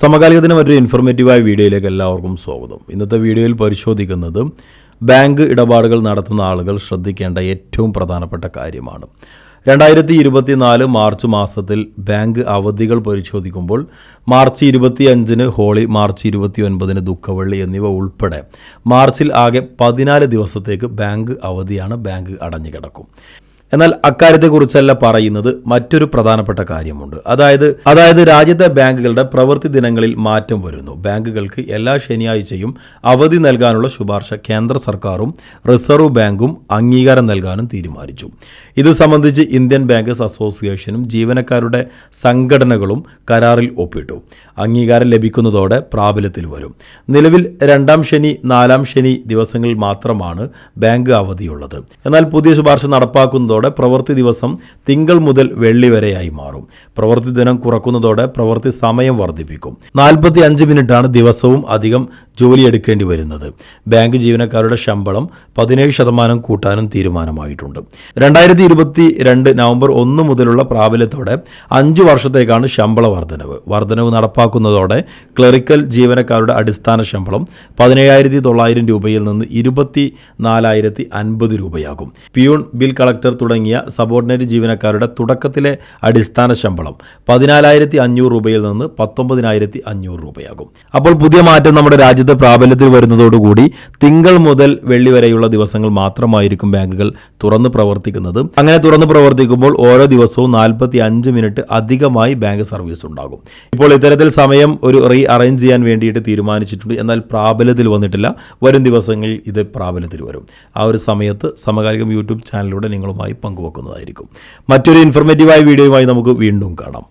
സമകാലികത്തിന് മറ്റൊരു ഇൻഫോർമേറ്റീവായ വീഡിയോയിലേക്ക് എല്ലാവർക്കും സ്വാഗതം. ഇന്നത്തെ വീഡിയോയിൽ പരിശോധിക്കുന്നത് ബാങ്ക് ഇടപാടുകൾ നടത്തുന്ന ആളുകൾ ശ്രദ്ധിക്കേണ്ട ഏറ്റവും പ്രധാനപ്പെട്ട കാര്യമാണ്. രണ്ടായിരത്തി ഇരുപത്തിനാല് മാർച്ച് മാസത്തിൽ ബാങ്ക് അവധികൾ പരിശോധിക്കുമ്പോൾ മാർച്ച് ഇരുപത്തി അഞ്ചിന് ഹോളി മാർച്ച് ഇരുപത്തി ഒൻപതിന് ദുഃഖവള്ളി എന്നിവ ഉൾപ്പെടെ മാർച്ചിൽ ആകെ പതിനാല് ദിവസത്തേക്ക് ബാങ്ക് അവധിയാണ് ബാങ്ക് അടഞ്ഞു കിടക്കും എന്നാൽ അക്കാര്യത്തെക്കുറിച്ചല്ല പറയുന്നത് മറ്റൊരു പ്രധാനപ്പെട്ട കാര്യമുണ്ട്. അതായത് അതായത് രാജ്യത്തെ ബാങ്കുകളുടെ പ്രവൃത്തി ദിനങ്ങളിൽ മാറ്റം വരുന്നു. ബാങ്കുകൾക്ക് എല്ലാ ശനിയാഴ്ചയും അവധി നൽകാനുള്ള ശുപാർശ കേന്ദ്ര സർക്കാരും റിസർവ് ബാങ്കും അംഗീകാരം നൽകാനും തീരുമാനിച്ചു. ഇത് സംബന്ധിച്ച് ഇന്ത്യൻ ബാങ്കേഴ്സ് അസോസിയേഷനും ജീവനക്കാരുടെ സംഘടനകളും കരാറിൽ ഒപ്പിട്ടു. അംഗീകാരം ലഭിക്കുന്നതോടെ പ്രാബല്യത്തിൽ വരും. നിലവിൽ രണ്ടാം ശനി നാലാം ശനി ദിവസങ്ങളിൽ മാത്രമാണ് ബാങ്ക് അവധിയുള്ളത്. എന്നാൽ പുതിയ ശുപാർശ നടപ്പാക്കുന്നതോടെ പ്രവൃത്തി ദിവസം തിങ്കൾ മുതൽ വെള്ളി വരെയായി മാറും. പ്രവൃത്തി ദിനം കുറക്കുന്നതോടെ പ്രവൃത്തി സമയം വർദ്ധിപ്പിക്കും. നാൽപ്പത്തി അഞ്ച് മിനിറ്റാണ് ദിവസവും അധികം ജോലിയെടുക്കേണ്ടി വരുന്നത്. ബാങ്ക് ജീവനക്കാരുടെ ശമ്പളം പതിനേഴ് ശതമാനം കൂട്ടാനും തീരുമാനമായിട്ടുണ്ട്. രണ്ടായിരത്തി ഇരുപത്തി രണ്ട് നവംബർ ഒന്ന് മുതലുള്ള പ്രാബല്യത്തോടെ അഞ്ച് വർഷത്തേക്കാണ് ശമ്പള വർധനവ്. വർധനവ് നടപ്പാക്കുന്നതോടെ ക്ലറിക്കൽ ജീവനക്കാരുടെ അടിസ്ഥാന ശമ്പളം പതിനേഴായിരത്തി തൊള്ളായിരം രൂപയിൽ നിന്ന് ഇരുപത്തി നാലായിരത്തി അൻപത് രൂപയാകും. പിയൂൺ ബിൽ കളക്ടർ തുടങ്ങിയ സബോർഡിനേറ്റ് ജീവനക്കാരുടെ തുടക്കത്തിലെ അടിസ്ഥാന ശമ്പളം പതിനാലായിരത്തി അഞ്ഞൂറ് രൂപയിൽ നിന്ന് പത്തൊമ്പതിനായിരത്തി അഞ്ഞൂറ് രൂപയാകും. അപ്പോൾ പുതിയ മാറ്റം നമ്മുടെ രാജ്യത്ത് പ്രാബല്യത്തിൽ വരുന്നതോടുകൂടി തിങ്കൾ മുതൽ വെള്ളി വരെയുള്ള ദിവസങ്ങൾ മാത്രമായിരിക്കും ബാങ്കുകൾ തുറന്ന് പ്രവർത്തിക്കുന്നത്. അങ്ങനെ തുറന്ന് പ്രവർത്തിക്കുമ്പോൾ ഓരോ ദിവസവും നാൽപ്പത്തി അഞ്ച് മിനിറ്റ് അധികമായി ബാങ്ക് സർവീസ് ഉണ്ടാകും. ഇപ്പോൾ ഇത്തരത്തിൽ സമയം ഒരു റീ അറേഞ്ച് ചെയ്യാൻ വേണ്ടിയിട്ട് തീരുമാനിച്ചിട്ടുണ്ട്. എന്നാൽ പ്രാബല്യത്തിൽ വന്നിട്ടില്ല. വരും ദിവസങ്ങളിൽ ഇത് പ്രാബല്യത്തിൽ വരും. ആ ഒരു സമയത്ത് സമകാലികം യൂട്യൂബ് ചാനലിലൂടെ നിങ്ങളുമായി പങ്കുവെക്കുന്നതായിരിക്കും. മറ്റൊരു ഇൻഫർമേറ്റീവായ വീഡിയോയുമായി നമുക്ക് വീണ്ടും കാണാം.